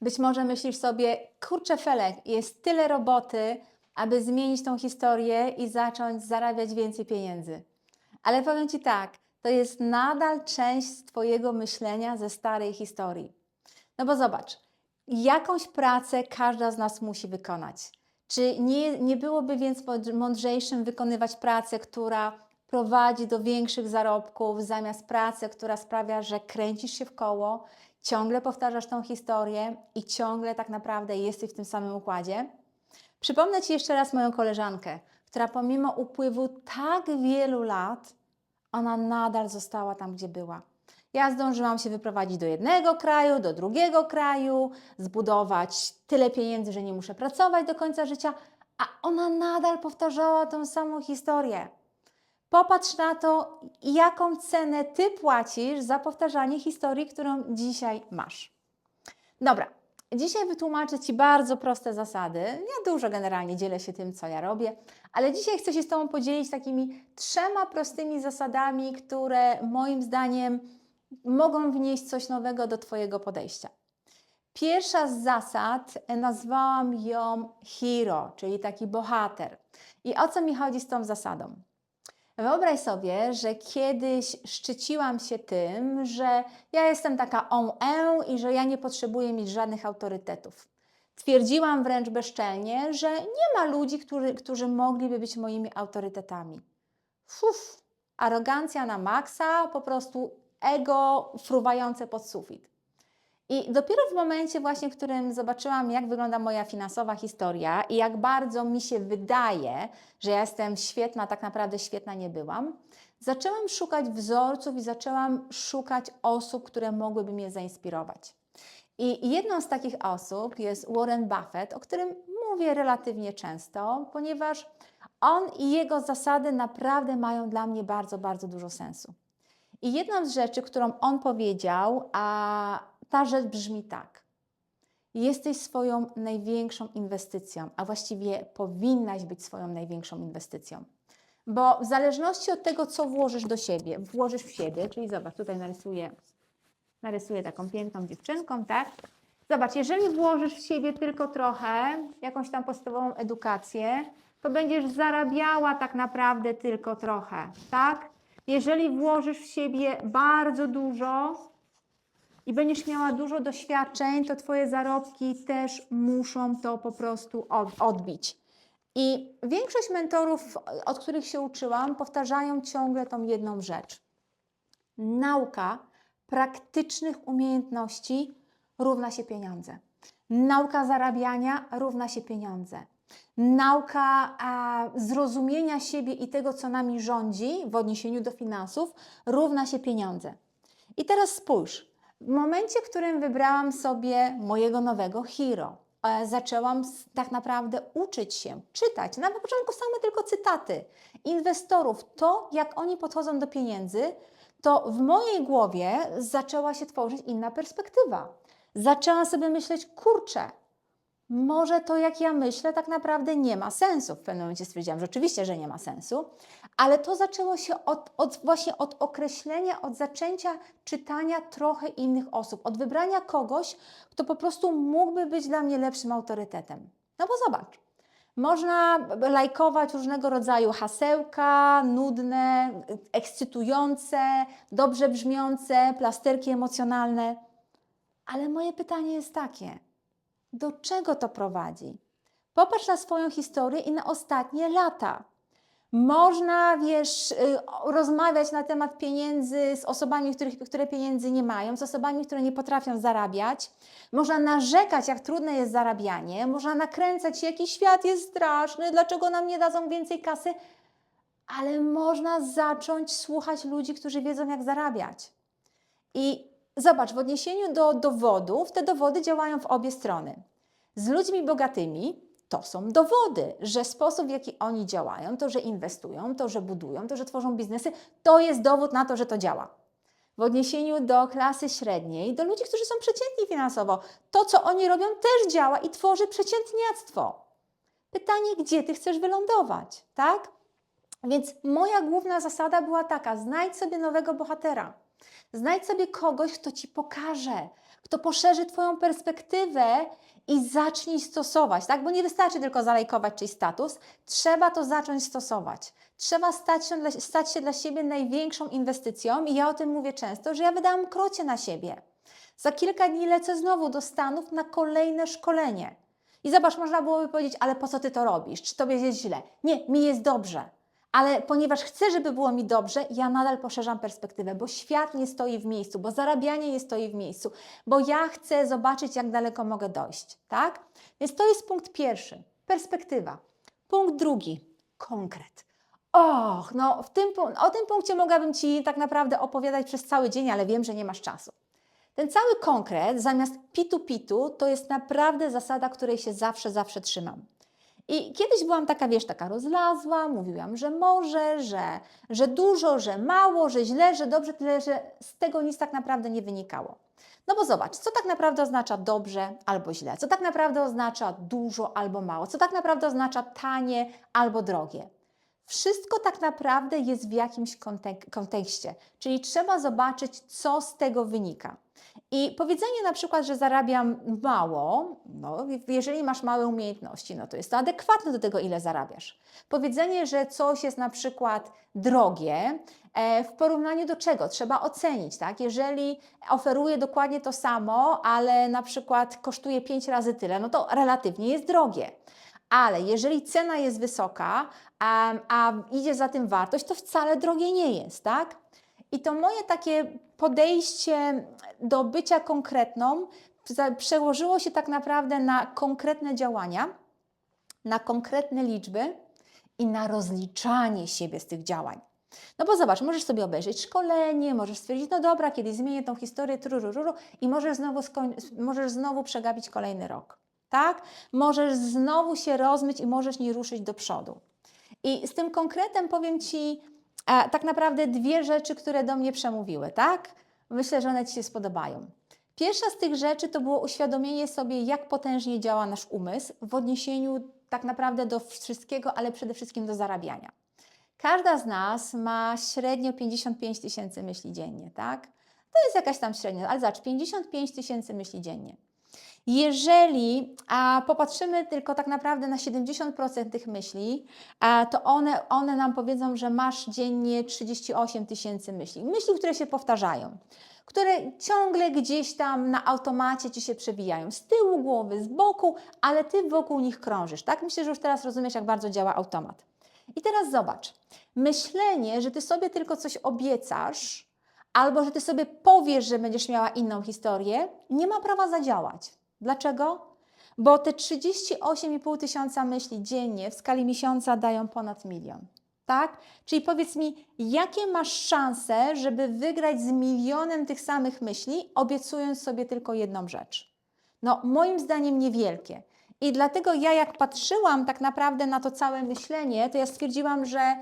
Być może myślisz sobie, kurczę Felek, jest tyle roboty, aby zmienić tą historię i zacząć zarabiać więcej pieniędzy. Ale powiem Ci tak, to jest nadal część Twojego myślenia ze starej historii. No bo zobacz, jakąś pracę każda z nas musi wykonać. Czy nie, nie byłoby więc mądr- mądrzejszym wykonywać pracę, która prowadzi do większych zarobków, zamiast pracy, która sprawia, że kręcisz się w koło, ciągle powtarzasz tą historię i ciągle tak naprawdę jesteś w tym samym układzie? Przypomnę Ci jeszcze raz moją koleżankę, która pomimo upływu tak wielu lat, ona nadal została tam, gdzie była. Ja zdążyłam się wyprowadzić do jednego kraju, do drugiego kraju, zbudować tyle pieniędzy, że nie muszę pracować do końca życia, a ona nadal powtarzała tą samą historię. Popatrz na to, jaką cenę ty płacisz za powtarzanie historii, którą dzisiaj masz. Dobra, dzisiaj wytłumaczę Ci bardzo proste zasady. Ja dużo generalnie dzielę się tym, co ja robię, ale dzisiaj chcę się z Tobą podzielić takimi trzema prostymi zasadami, które moim zdaniem mogą wnieść coś nowego do Twojego podejścia. Pierwsza z zasad e, nazwałam ją hero, czyli taki bohater. I o co mi chodzi z tą zasadą? Wyobraź sobie, że kiedyś szczyciłam się tym, że ja jestem taka on e i że ja nie potrzebuję mieć żadnych autorytetów. Twierdziłam wręcz bezczelnie, że nie ma ludzi, którzy, którzy mogliby być moimi autorytetami. Fuf, arogancja na maksa, po prostu ego fruwające pod sufit. I dopiero w momencie właśnie, w którym zobaczyłam, jak wygląda moja finansowa historia i jak bardzo mi się wydaje, że ja jestem świetna, tak naprawdę świetna nie byłam, zaczęłam szukać wzorców i zaczęłam szukać osób, które mogłyby mnie zainspirować. I jedną z takich osób jest Warren Buffett, o którym mówię relatywnie często, ponieważ on i jego zasady naprawdę mają dla mnie bardzo, bardzo dużo sensu. I jedną z rzeczy, którą on powiedział, a ta rzecz brzmi tak. Jesteś swoją największą inwestycją, a właściwie powinnaś być swoją największą inwestycją. Bo w zależności od tego, co włożysz do siebie, włożysz w siebie, czyli zobacz, tutaj narysuję, narysuję taką piękną dziewczynką, tak? Zobacz, jeżeli włożysz w siebie tylko trochę, jakąś tam podstawową edukację, to będziesz zarabiała tak naprawdę tylko trochę, tak? Jeżeli włożysz w siebie bardzo dużo, i będziesz miała dużo doświadczeń, to Twoje zarobki też muszą to po prostu od- odbić. I większość mentorów, od których się uczyłam, powtarzają ciągle tą jedną rzecz. Nauka praktycznych umiejętności równa się pieniądze. Nauka zarabiania równa się pieniądze. Nauka zrozumienia siebie i tego, co nami rządzi w odniesieniu do finansów, równa się pieniądze. I teraz spójrz, w momencie, w którym wybrałam sobie mojego nowego hero, e, zaczęłam tak naprawdę uczyć się, czytać, na początku same tylko cytaty inwestorów, to jak oni podchodzą do pieniędzy, to w mojej głowie zaczęła się tworzyć inna perspektywa. Zaczęłam sobie myśleć, kurczę, może to jak ja myślę tak naprawdę nie ma sensu. W pewnym momencie stwierdziłam, że oczywiście, że nie ma sensu, ale to zaczęło się od, od właśnie od określenia, od zaczęcia czytania trochę innych osób, od wybrania kogoś, kto po prostu mógłby być dla mnie lepszym autorytetem. No bo zobacz, można lajkować różnego rodzaju hasełka, nudne, ekscytujące, dobrze brzmiące, plasterki emocjonalne. Ale moje pytanie jest takie: do czego to prowadzi? Popatrz na swoją historię i na ostatnie lata. Można, wiesz, y, rozmawiać na temat pieniędzy z osobami, których, które pieniędzy nie mają, z osobami, które nie potrafią zarabiać. Można narzekać, jak trudne jest zarabianie. Można nakręcać jaki świat jest straszny, dlaczego nam nie dadzą więcej kasy. Ale można zacząć słuchać ludzi, którzy wiedzą, jak zarabiać. I zobacz, w odniesieniu do dowodów, te dowody działają w obie strony. Z ludźmi bogatymi to są dowody, że sposób, w jaki oni działają, to, że inwestują, to, że budują, to, że tworzą biznesy, to jest dowód na to, że to działa. W odniesieniu do klasy średniej, do ludzi, którzy są przeciętni finansowo, to, co oni robią, też działa i tworzy przeciętniactwo. Pytanie, gdzie ty chcesz wylądować, tak? Więc moja główna zasada była taka: znajdź sobie nowego bohatera. Znajdź sobie kogoś, kto ci pokaże, kto poszerzy Twoją perspektywę i zacznij stosować, tak? Bo nie wystarczy tylko zalajkować czyjś status, trzeba to zacząć stosować. Trzeba stać się, dla, stać się dla siebie największą inwestycją i ja o tym mówię często, że ja wydałam krocie na siebie. Za kilka dni lecę znowu do Stanów na kolejne szkolenie. I zobacz, można byłoby powiedzieć, ale po co ty to robisz? Czy tobie jest źle? Nie, mi jest dobrze. Ale ponieważ chcę, żeby było mi dobrze, ja nadal poszerzam perspektywę, bo świat nie stoi w miejscu, bo zarabianie nie stoi w miejscu, bo ja chcę zobaczyć, jak daleko mogę dojść, tak? Więc to jest punkt pierwszy, perspektywa. Punkt drugi, konkret. Och, no w tym, o tym punkcie mogłabym Ci tak naprawdę opowiadać przez cały dzień, ale wiem, że nie masz czasu. Ten cały konkret zamiast pitu-pitu to jest naprawdę zasada, której się zawsze, zawsze trzymam. I kiedyś byłam taka, wiesz, taka rozlazła, mówiłam, że może, że, że dużo, że mało, że źle, że dobrze, tyle, że z tego nic tak naprawdę nie wynikało. No bo zobacz, co tak naprawdę oznacza dobrze albo źle, co tak naprawdę oznacza dużo albo mało, co tak naprawdę oznacza tanie albo drogie. Wszystko tak naprawdę jest w jakimś kontek- kontekście, czyli trzeba zobaczyć, co z tego wynika. I powiedzenie na przykład, że zarabiam mało, no, jeżeli masz małe umiejętności, no to jest to adekwatne do tego, ile zarabiasz. Powiedzenie, że coś jest na przykład drogie, e, w porównaniu do czego trzeba ocenić, tak? Jeżeli oferuje dokładnie to samo, ale na przykład kosztuje 5 razy tyle, no to relatywnie jest drogie. Ale jeżeli cena jest wysoka, a, a idzie za tym wartość, to wcale drogie nie jest, tak? I to moje takie podejście do bycia konkretną przełożyło się tak naprawdę na konkretne działania, na konkretne liczby i na rozliczanie siebie z tych działań. No bo zobacz, możesz sobie obejrzeć szkolenie, możesz stwierdzić, no dobra, kiedyś zmienię tą historię, trurururu, i możesz znowu, możesz znowu przegapić kolejny rok. Tak? Możesz znowu się rozmyć i możesz nie ruszyć do przodu. I z tym konkretem powiem Ci e, tak naprawdę dwie rzeczy, które do mnie przemówiły, tak? Myślę, że one Ci się spodobają. Pierwsza z tych rzeczy to było uświadomienie sobie, jak potężnie działa nasz umysł w odniesieniu tak naprawdę do wszystkiego, ale przede wszystkim do zarabiania. Każda z nas ma średnio 55 tysięcy myśli dziennie, tak? To jest jakaś tam średnia, ale zobacz, 55 tysięcy myśli dziennie. Jeżeli a, popatrzymy tylko tak naprawdę na 70% tych myśli, a, to one, one nam powiedzą, że masz dziennie 38 tysięcy myśli. Myśli, które się powtarzają, które ciągle gdzieś tam na automacie ci się przewijają. Z tyłu głowy, z boku, ale ty wokół nich krążysz. Tak? Myślę, że już teraz rozumiesz, jak bardzo działa automat. I teraz zobacz. Myślenie, że ty sobie tylko coś obiecasz, albo że ty sobie powiesz, że będziesz miała inną historię, nie ma prawa zadziałać. Dlaczego? Bo te 38,5 tysiąca myśli dziennie w skali miesiąca dają ponad milion. Tak? Czyli powiedz mi, jakie masz szanse, żeby wygrać z milionem tych samych myśli, obiecując sobie tylko jedną rzecz? No, moim zdaniem niewielkie. I dlatego ja, jak patrzyłam tak naprawdę na to całe myślenie, to ja stwierdziłam, że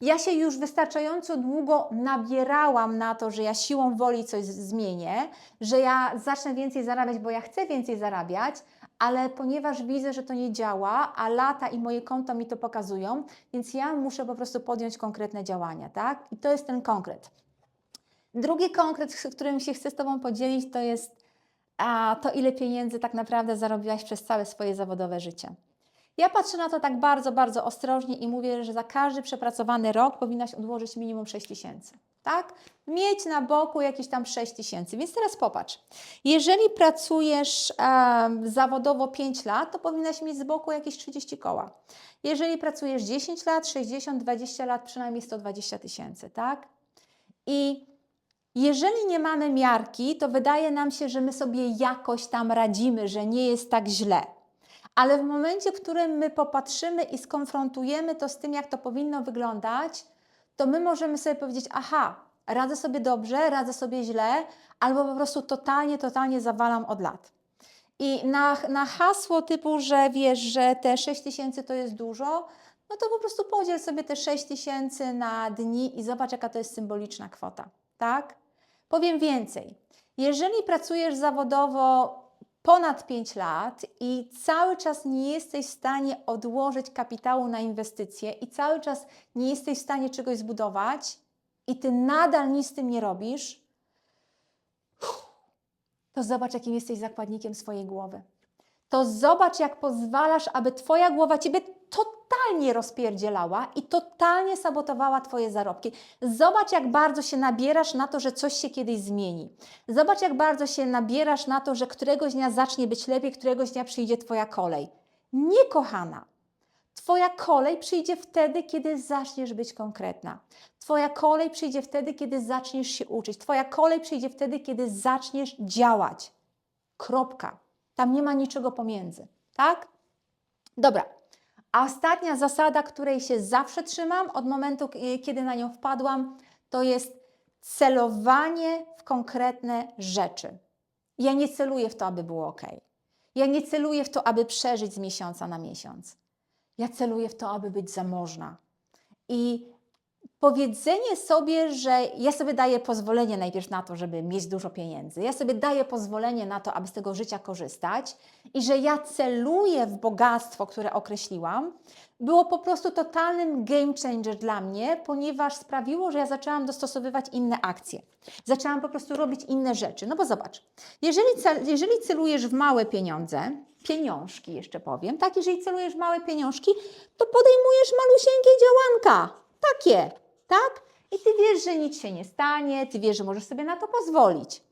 ja się już wystarczająco długo nabierałam na to, że ja siłą woli coś zmienię, że ja zacznę więcej zarabiać, bo ja chcę więcej zarabiać, ale ponieważ widzę, że to nie działa, a lata i moje konto mi to pokazują, więc ja muszę po prostu podjąć konkretne działania, tak? I to jest ten konkret. Drugi konkret, którym się chcę z Tobą podzielić, to jest a, to, ile pieniędzy tak naprawdę zarobiłaś przez całe swoje zawodowe życie. Ja patrzę na to tak bardzo, bardzo ostrożnie i mówię, że za każdy przepracowany rok powinnaś odłożyć minimum 6 tysięcy. Tak? Mieć na boku jakieś tam 6 tysięcy. Więc teraz popatrz. Jeżeli pracujesz em, zawodowo 5 lat, to powinnaś mieć z boku jakieś 30 koła. Jeżeli pracujesz 10 lat, 60, 20 lat, przynajmniej 120 tysięcy. Tak? I jeżeli nie mamy miarki, to wydaje nam się, że my sobie jakoś tam radzimy, że nie jest tak źle. Ale w momencie, w którym my popatrzymy i skonfrontujemy to z tym, jak to powinno wyglądać, to my możemy sobie powiedzieć: Aha, radzę sobie dobrze, radzę sobie źle, albo po prostu totalnie, totalnie zawalam od lat. I na, na hasło typu, że wiesz, że te 6 tysięcy to jest dużo, no to po prostu podziel sobie te 6 tysięcy na dni i zobacz, jaka to jest symboliczna kwota, tak? Powiem więcej. Jeżeli pracujesz zawodowo ponad 5 lat i cały czas nie jesteś w stanie odłożyć kapitału na inwestycje i cały czas nie jesteś w stanie czegoś zbudować i ty nadal nic z tym nie robisz, to zobacz, jakim jesteś zakładnikiem swojej głowy. To zobacz, jak pozwalasz, aby Twoja głowa Ciebie totalnie rozpierdzielała i totalnie sabotowała Twoje zarobki. Zobacz, jak bardzo się nabierasz na to, że coś się kiedyś zmieni. Zobacz, jak bardzo się nabierasz na to, że któregoś dnia zacznie być lepiej, któregoś dnia przyjdzie Twoja kolej. Nie, kochana. Twoja kolej przyjdzie wtedy, kiedy zaczniesz być konkretna. Twoja kolej przyjdzie wtedy, kiedy zaczniesz się uczyć. Twoja kolej przyjdzie wtedy, kiedy zaczniesz działać. Kropka. Tam nie ma niczego pomiędzy, tak? Dobra. A ostatnia zasada, której się zawsze trzymam od momentu, k- kiedy na nią wpadłam, to jest celowanie w konkretne rzeczy. Ja nie celuję w to, aby było ok. Ja nie celuję w to, aby przeżyć z miesiąca na miesiąc. Ja celuję w to, aby być zamożna. I powiedzenie sobie, że ja sobie daję pozwolenie najpierw na to, żeby mieć dużo pieniędzy, ja sobie daję pozwolenie na to, aby z tego życia korzystać i że ja celuję w bogactwo, które określiłam, było po prostu totalnym game changer dla mnie, ponieważ sprawiło, że ja zaczęłam dostosowywać inne akcje. Zaczęłam po prostu robić inne rzeczy. No bo zobacz, jeżeli, cel, jeżeli celujesz w małe pieniądze, pieniążki jeszcze powiem, tak, jeżeli celujesz w małe pieniążki, to podejmujesz malusieńkie działanka, takie, tak? I ty wiesz, że nic się nie stanie, ty wiesz, że możesz sobie na to pozwolić.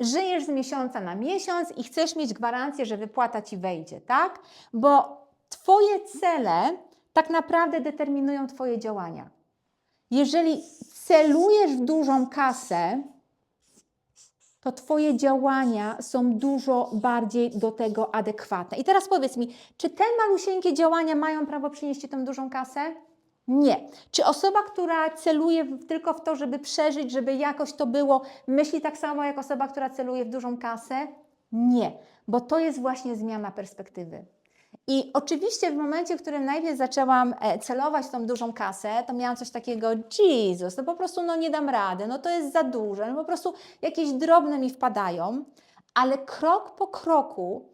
Żyjesz z miesiąca na miesiąc i chcesz mieć gwarancję, że wypłata ci wejdzie, tak? Bo twoje cele tak naprawdę determinują twoje działania. Jeżeli celujesz w dużą kasę, to Twoje działania są dużo bardziej do tego adekwatne. I teraz powiedz mi, czy te malusieńkie działania mają prawo przynieść Ci tą dużą kasę? Nie. Czy osoba, która celuje tylko w to, żeby przeżyć, żeby jakoś to było, myśli tak samo jak osoba, która celuje w dużą kasę? Nie, bo to jest właśnie zmiana perspektywy. I oczywiście w momencie, w którym najpierw zaczęłam e, celować tą dużą kasę, to miałam coś takiego, Jezus, no po prostu no nie dam rady, no to jest za duże, no po prostu jakieś drobne mi wpadają, ale krok po kroku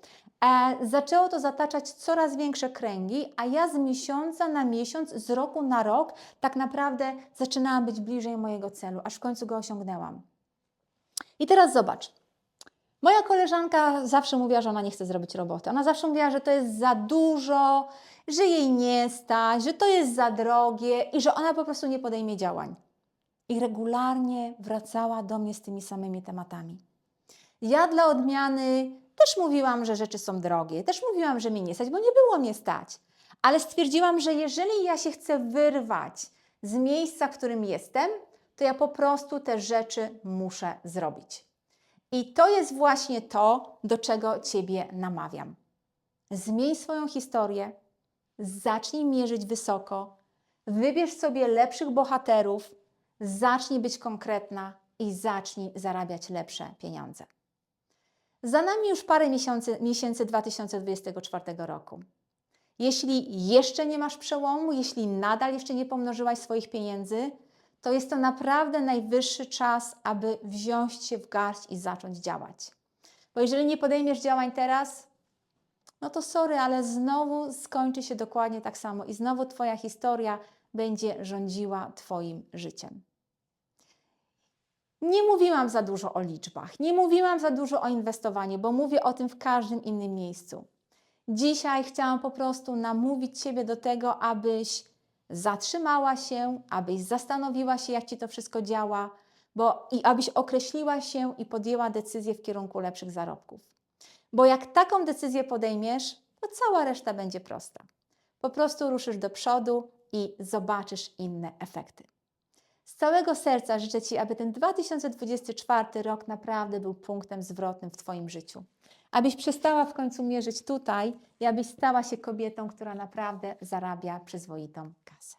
zaczęło to zataczać coraz większe kręgi, a ja z miesiąca na miesiąc, z roku na rok tak naprawdę zaczynałam być bliżej mojego celu, aż w końcu go osiągnęłam. I teraz zobacz. Moja koleżanka zawsze mówiła, że ona nie chce zrobić roboty. Ona zawsze mówiła, że to jest za dużo, że jej nie stać, że to jest za drogie i że ona po prostu nie podejmie działań. I regularnie wracała do mnie z tymi samymi tematami. Ja dla odmiany też mówiłam, że rzeczy są drogie, też mówiłam, że mnie nie stać, bo nie było mnie stać. Ale stwierdziłam, że jeżeli ja się chcę wyrwać z miejsca, w którym jestem, to ja po prostu te rzeczy muszę zrobić. I to jest właśnie to, do czego Ciebie namawiam. Zmień swoją historię, zacznij mierzyć wysoko, wybierz sobie lepszych bohaterów, zacznij być konkretna i zacznij zarabiać lepsze pieniądze. Za nami już parę miesięcy, miesięcy 2024 roku. Jeśli jeszcze nie masz przełomu, jeśli nadal jeszcze nie pomnożyłaś swoich pieniędzy, to jest to naprawdę najwyższy czas, aby wziąć się w garść i zacząć działać. Bo jeżeli nie podejmiesz działań teraz, no to sorry, ale znowu skończy się dokładnie tak samo i znowu Twoja historia będzie rządziła Twoim życiem. Nie mówiłam za dużo o liczbach, nie mówiłam za dużo o inwestowaniu, bo mówię o tym w każdym innym miejscu. Dzisiaj chciałam po prostu namówić Ciebie do tego, abyś zatrzymała się, abyś zastanowiła się, jak Ci to wszystko działa, bo i abyś określiła się i podjęła decyzję w kierunku lepszych zarobków. Bo jak taką decyzję podejmiesz, to cała reszta będzie prosta. Po prostu ruszysz do przodu i zobaczysz inne efekty. Z całego serca życzę Ci, aby ten 2024 rok naprawdę był punktem zwrotnym w Twoim życiu. Abyś przestała w końcu mierzyć tutaj i abyś stała się kobietą, która naprawdę zarabia przyzwoitą kasę.